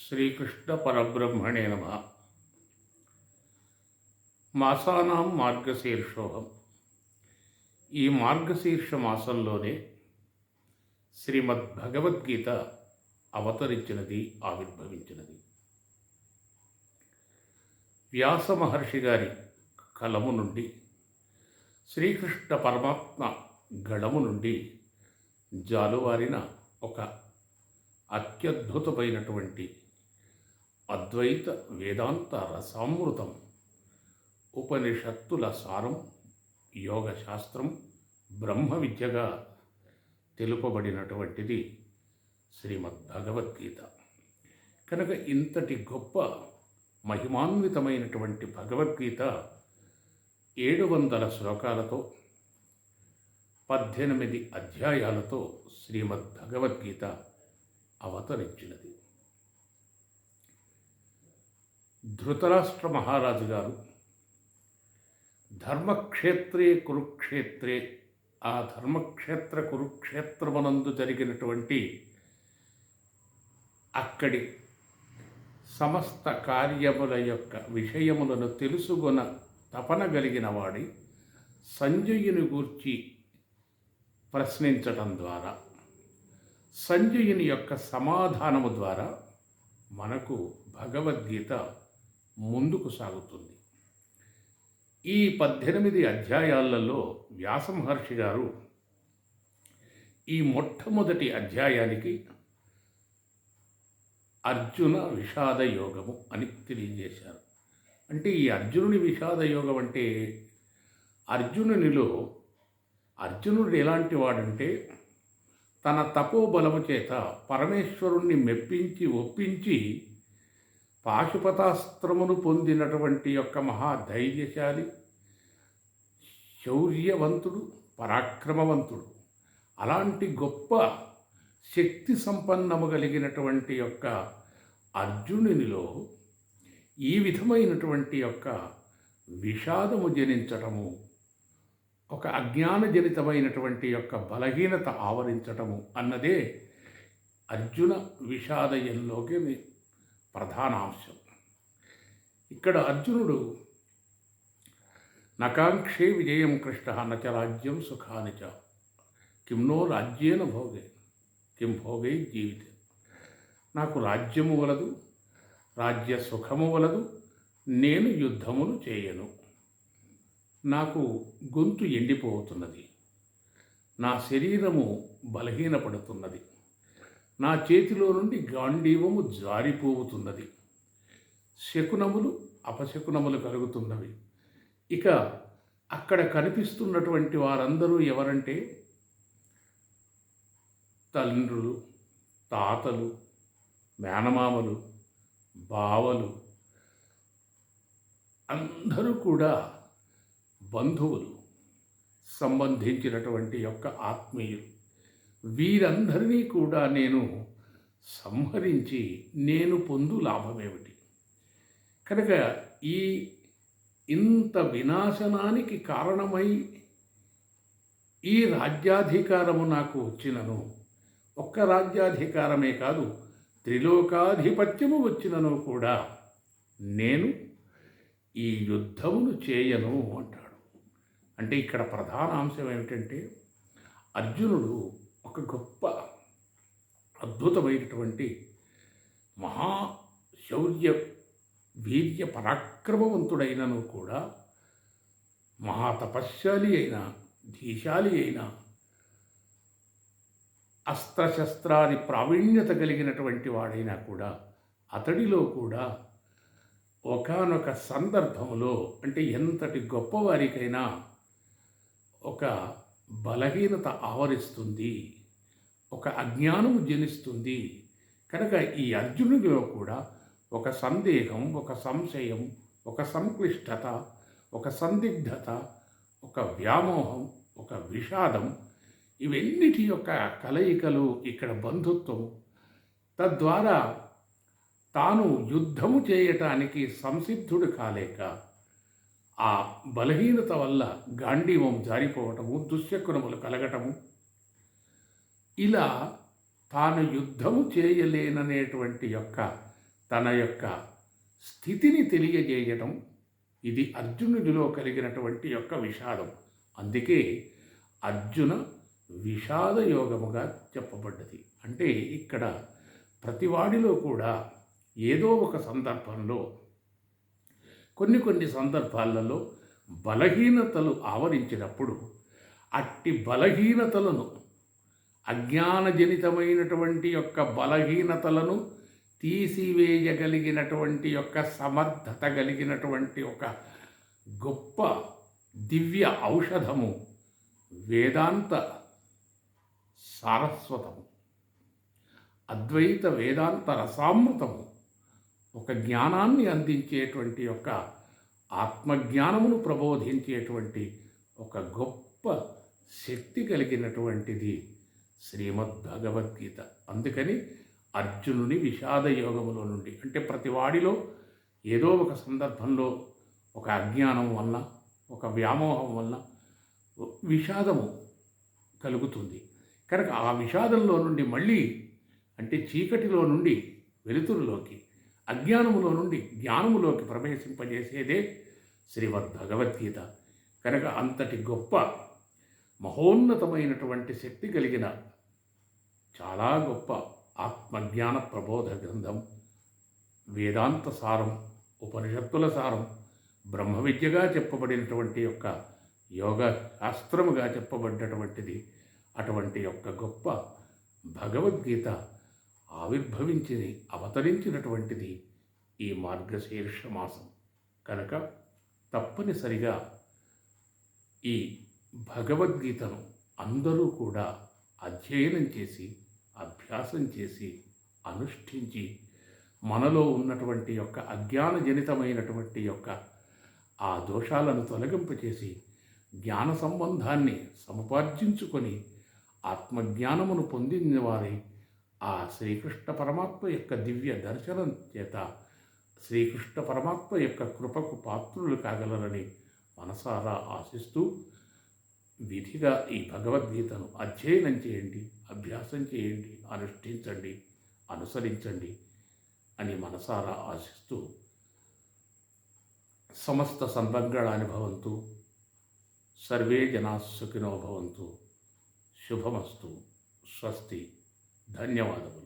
శ్రీకృష్ణ పరబ్రహ్మణే నమ. మాసానాం మార్గశీర్షోహం. ఈ మార్గశీర్ష మాసంలోనే శ్రీమద్ భగవద్గీత అవతరించినది ఆవిర్భవించినది. వ్యాస మహర్షి గారి కలము నుండి శ్రీకృష్ణ పరమాత్మ గళము నుండి జాలువారిన ఒక అత్యద్భుతమైనటువంటి అద్వైత వేదాంత రసామృతం ఉపనిషత్తుల సారం యోగ శాస్త్రం బ్రహ్మ విద్యగా తెలుపబడినటువంటిది శ్రీమద్ భగవద్గీత కనుక ఇంతటి గొప్ప మహిమాన్వితమైనటువంటి భగవద్గీత ఏడు వందల శ్లోకాలతో పద్దెనిమిది అధ్యాయాలతో శ్రీమద్ భగవద్గీత అవతరించినది. ధృతరాష్ట్ర మహారాజు గారు ధర్మక్షేత్రే కురుక్షేత్రే ఆ ధర్మక్షేత్ర కురుక్షేత్రమనందు జరిగినటువంటి అక్కడి సమస్త కార్యముల యొక్క విషయములను తెలుసుకున తపన కలిగిన వాడి సంజయుని గూర్చి ప్రశ్నించటం ద్వారా సంజయుని యొక్క సమాధానము ద్వారా మనకు భగవద్గీత ముందుకు సాగుతుంది. ఈ పద్దెనిమిది అధ్యాయాలలో వ్యాసమహర్షి గారు ఈ మొట్టమొదటి అధ్యాయానికి అర్జున విషాద యోగము అని తెలియజేశారు. అంటే ఈ అర్జునుని విషాద యోగం అంటే అర్జునునిలో అర్జునుడు ఎలాంటి వాడంటే తన తపోబలము చేత పరమేశ్వరుణ్ణి మెప్పించి ఒప్పించి పాశుపతాస్త్రమును పొందినటువంటి యొక్క మహాధైర్యశాలి శౌర్యవంతుడు పరాక్రమవంతుడు. అలాంటి గొప్ప శక్తి సంపన్నము కలిగినటువంటి యొక్క అర్జునునిలో ఈ విధమైనటువంటి యొక్క విషాదము జనించటము ఒక అజ్ఞానజనితమైనటువంటి యొక్క బలహీనత ఆవరించటము అన్నదే అర్జున విషాదయంలోకి ప్రధాన అంశం ఇక్కడ అర్జునుడు నకాంక్షే విజయం కృష్ణ నచ రాజ్యం సుఖాని చ. కిమ్నో రాజ్యేన భోగే కిం భోగే జీవిత. నాకు రాజ్యము వలదు రాజ్య సుఖము వలదు నేను యుద్ధములు చేయను. నాకు గొంతు ఎండిపోతున్నది నా శరీరము బలహీనపడుతున్నది. నా చేతిలో నుండి గాంధీవము జారిపోతున్నది శకునములు అపశకునములు కలుగుతున్నవి. ఇక అక్కడ కనిపిస్తున్నటువంటి వారందరూ ఎవరంటే తండ్రులు తాతలు మేనమామలు బావలు అందరూ కూడా బంధువులు సంబంధించినటువంటి యొక్క ఆత్మీయులు. వీరందరినీ కూడా నేను సంహరించి నేను పొందు లాభమేమిటి? కనుక ఈ ఇంత వినాశనానికి కారణమై ఈ రాజ్యాధికారము నాకు వచ్చినను. ఒక్క రాజ్యాధికారమే కాదు త్రిలోకాధిపత్యము వచ్చినను కూడా నేను ఈ యుద్ధమును చేయను అంటాడు. అంటే ఇక్కడ ప్రధాన అంశం ఏమిటంటే అర్జునుడు ఒక గొప్ప అద్భుతమైనటువంటి మహా శౌర్య వీర్య పరాక్రమవంతుడైనను కూడా మహాతపశ్శాలి అయిన ధీశాలి అయిన అస్త్రశస్త్రాది ప్రావీణ్యత కలిగినటువంటి వాడైనా కూడా అతడిలో కూడా ఒకనొక సందర్భంలో అంటే ఎంతటి గొప్పవారికైనా ఒక బలహీనత ఆవరిస్తుంది. ఒక అజ్ఞానము జనిస్తుంది. కనుక ఈ అర్జునుడిలో కూడా ఒక సందేహం ఒక సంశయం ఒక సంక్లిష్టత ఒక సందిగ్ధత ఒక వ్యామోహం ఒక విషాదం ఇవన్నిటి యొక్క కలయికలు ఇక్కడ బంధుత్వం తద్వారా తాను యుద్ధము చేయటానికి సంసిద్ధుడు కాలేక ఆ బలహీనత వల్ల గాంధీవం జారిపోవటము దుశ్శకునములు కలగటము ఇలా తాను యుద్ధము చేయలేననేటువంటి యొక్క తన యొక్క స్థితిని తెలియజేయటం ఇది అర్జునుడిలో కలిగినటువంటి యొక్క విషాదం. అందుకే అర్జున విషాద యోగముగా చెప్పబడ్డది. అంటే ఇక్కడ ప్రతివాడిలో కూడా ఏదో ఒక సందర్భంలో కొన్ని కొన్ని సందర్భాలలో బలహీనతలు ఆవరించినప్పుడు అట్టి బలహీనతలను అజ్ఞానజనితమైనటువంటి యొక్క బలహీనతలను తీసివేయగలిగినటువంటి యొక్క సమర్థత కలిగినటువంటి ఒక గొప్ప దివ్య ఔషధము వేదాంత సారస్వతము. అద్వైత వేదాంత రసామృతము ఒక జ్ఞానాన్ని అందించేటువంటి యొక్క ఆత్మజ్ఞానమును ప్రబోధించేటువంటి ఒక గొప్ప శక్తి కలిగినటువంటిది శ్రీమద్ భగవద్గీత అందుకని అర్జునుని విషాద యోగములో నుండి అంటే ప్రతివాడిలో ఏదో ఒక సందర్భంలో ఒక అజ్ఞానం వల్ల ఒక వ్యామోహం వల్ల విషాదము కలుగుతుంది. కనుక ఆ విషాదంలో నుండి మళ్ళీ అంటే చీకటిలో నుండి వెలుతురులోకి అజ్ఞానములో నుండి జ్ఞానములోకి ప్రవేశింపజేసేదే శ్రీమద్ భగవద్గీత కనుక అంతటి గొప్ప మహోన్నతమైనటువంటి శక్తి కలిగిన చాలా గొప్ప ఆత్మజ్ఞాన ప్రబోధ గ్రంథం. వేదాంత సారం ఉపనిషత్తుల సారం బ్రహ్మ విద్యగా చెప్పబడినటువంటి యొక్క యోగ శాస్త్రముగా చెప్పబడ్డటువంటిది. అటువంటి యొక్క గొప్ప భగవద్గీత ఆవిర్భవించి అవతరించినటువంటిది ఈ మార్గశీర్ష మాసం కనుక తప్పనిసరిగా ఈ భగవద్గీతను అందరూ కూడా అధ్యయనం చేసి అభ్యాసం చేసి అనుష్ఠించి మనలో ఉన్నటువంటి యొక్క అజ్ఞానజనితమైనటువంటి యొక్క ఆ దోషాలను తొలగింపచేసి జ్ఞాన సంబంధాన్ని సముపార్జించుకొని ఆత్మజ్ఞానమును పొందిన వారి ఆ శ్రీకృష్ణ పరమాత్మ యొక్క దివ్య దర్శనం చేత శ్రీకృష్ణ పరమాత్మ యొక్క కృపకు పాత్రులు కాగలరని మనసారా ఆశిస్తూ విధిగా ఈ భగవద్గీతను అధ్యయనం చేయండి అభ్యాసం చేయండి అనుష్ఠించండి అనుసరించండి అని మనసారా ఆశిస్తూ సమస్త సంబంగాళాని భవంతు సర్వే జనా సుఖినో భవంతు. శుభమస్తు. స్వస్తి. ధన్యవాదములు.